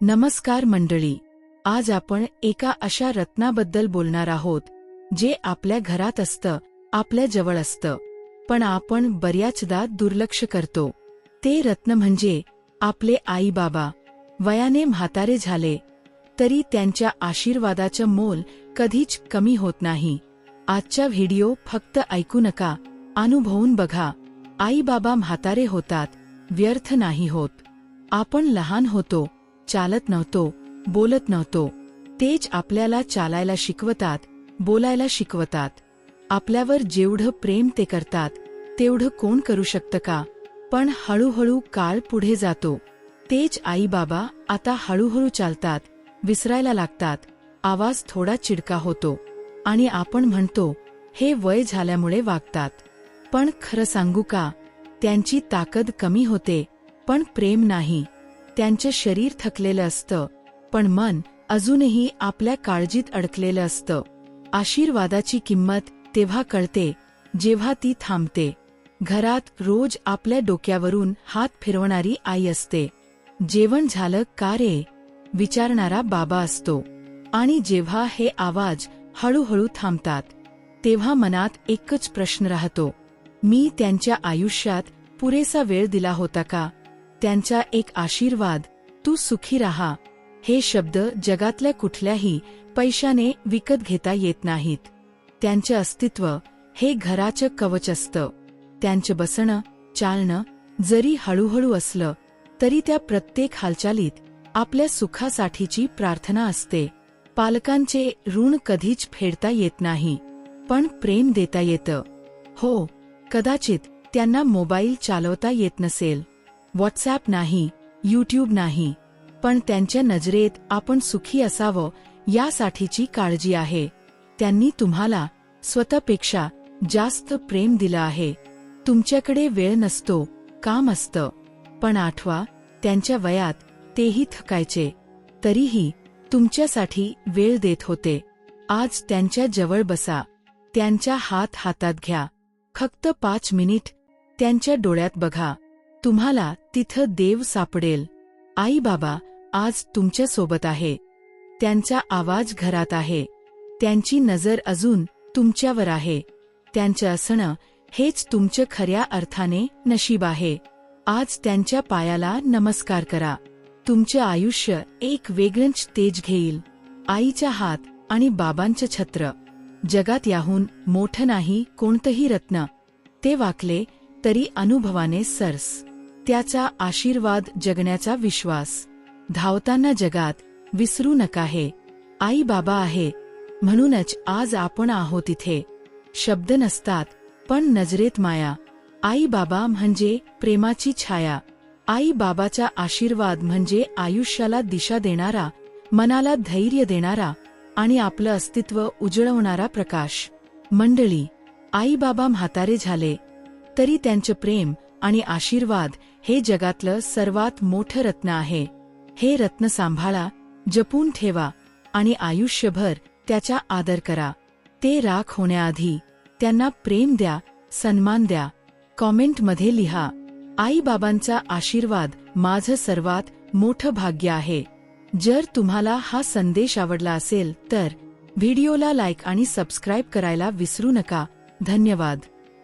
नमस्कार मंडळी. आज आपण एका अशा रत्नाबद्दल बोलणार आहोत जे आपल्या घरात असतं आपल्या जवळ असतं. पण आपण बऱ्याचदा दुर्लक्ष करतो. ते रत्न म्हणजे आपले आई बाबा वयाने म्हातारे झाले तरी त्यांच्या आशीर्वादाचं मोल कधीच कमी होत नाही. आजचा व्हिडिओ फक्त ऐकू नका अनुभवून बघा. आई बाबा म्हातारे होतात व्यर्थ नाही होत. आपण लहान होतो चालत नव्हतो बोलत नव्हतो. तेच आपल्याला चालायला शिकवतात बोलायला शिकवतात. आपल्यावर जेवढं प्रेम ते करतात तेवढं कोण करू शकतं का? पण हळूहळू काळ पुढे जातो. तेच आई बाबा आता हळूहळू चालतात विसरायला लागतात. आवाज थोडा चिडका होतो. आणि आपण म्हणतो हे वय झाल्यामुळे वागतात. पण खरं सांगू का? त्यांची ताकद कमी होते पण प्रेम नाही. त्यांचं शरीर थकलेलं असतं पण मन अजूनही आपल्या काळजीत अडकलेलं असतं. आशीर्वादाची किंमत तेव्हा कळते जेव्हा ती थांबते. घरात रोज आपल्या डोक्यावरून हात फिरवणारी आई असते. जेवण झालं का रे? विचारणारा बाबा असतो. आणि जेव्हा हे आवाज हळूहळू थांबतात तेव्हा मनात एकच प्रश्न राहतो. मी त्यांच्या आयुष्यात पुरेसा वेळ दिला होता का? त्यांचा एक आशीर्वाद तू सुखी राहा. हे शब्द जगातल्या कुठल्याही पैशाने विकत घेता येत नाहीत. त्यांचे अस्तित्व हे घराचं कवच असतं. त्यांचं बसणं चालणं जरी हळूहळू असलं तरी त्या प्रत्येक हालचालीत आपल्या सुखासाठीची प्रार्थना असते. पालकांचे ऋण कधीच फेडता येत नाही पण प्रेम देता येतं. हो कदाचित त्यांना मोबाईल चालवता येत नसेल. व्हॉट्सॲप नाही यूट्यूब नाही पण त्यांच्या नजरेत आपण सुखी असावं यासाठीची काळजी आहे. त्यांनी तुम्हाला स्वतःपेक्षा जास्त प्रेम दिलं आहे. तुमच्याकडे वेळ नसतो काम असतं. पण आठवा त्यांच्या वयात तेही थकायचे. तरीही तुमच्यासाठी वेळ देत होते. आज त्यांच्या जवळ बसा. त्यांच्या हात हातात घ्या. फक्त पाच मिनिट त्यांच्या डोळ्यात बघा. तुम्हाला तिथं देव सापडेल. आई बाबा आज तुमच्यासोबत आहे. त्यांचा आवाज घरात आहे. त्यांची नजर अजून तुमच्यावर आहे. त्यांचं असणं हेच तुमचं खऱ्या अर्थाने नशीब आहे. आज त्यांच्या पायाला नमस्कार करा. तुमचं आयुष्य एक वेगळंच तेज घेईल. आईच्या हात आणि बाबांचं छत्र. जगात याहून मोठं नाही कोणतंही रत्न. ते वाकले तरी अनुभवाने सरस. त्याचा आशीर्वाद जगण्याचा विश्वास. धावताना जगात विसरू नका हे. आई बाबा आहे. म्हणूनच आज आपण आहोत इथे. शब्द नसतात पण नजरेत माया. आई बाबा म्हणजे प्रेमाची छाया. आई बाबाचा आशीर्वाद म्हणजे आयुष्याला दिशा देणारा मनाला धैर्य देणारा आणि आपलं अस्तित्व उजळवणारा प्रकाश. मंडळी आई बाबा म्हातारे झाले तरी त्यांचं प्रेम आणि आशीर्वाद हे जगातलं सर्वात मोठं रत्न आहे. हे रत्न सांभाळा जपून ठेवा आणि आयुष्यभर त्याचा आदर करा. ते राख होण्याआधी त्यांना प्रेम द्या सन्मान द्या. कॉमेंटमध्ये लिहा आईबाबांचा आशीर्वाद माझं सर्वात मोठं भाग्य आहे. जर तुम्हाला हा संदेश आवडला असेल तर व्हिडिओला लाईक आणि सबस्क्राईब करायला विसरू नका. धन्यवाद.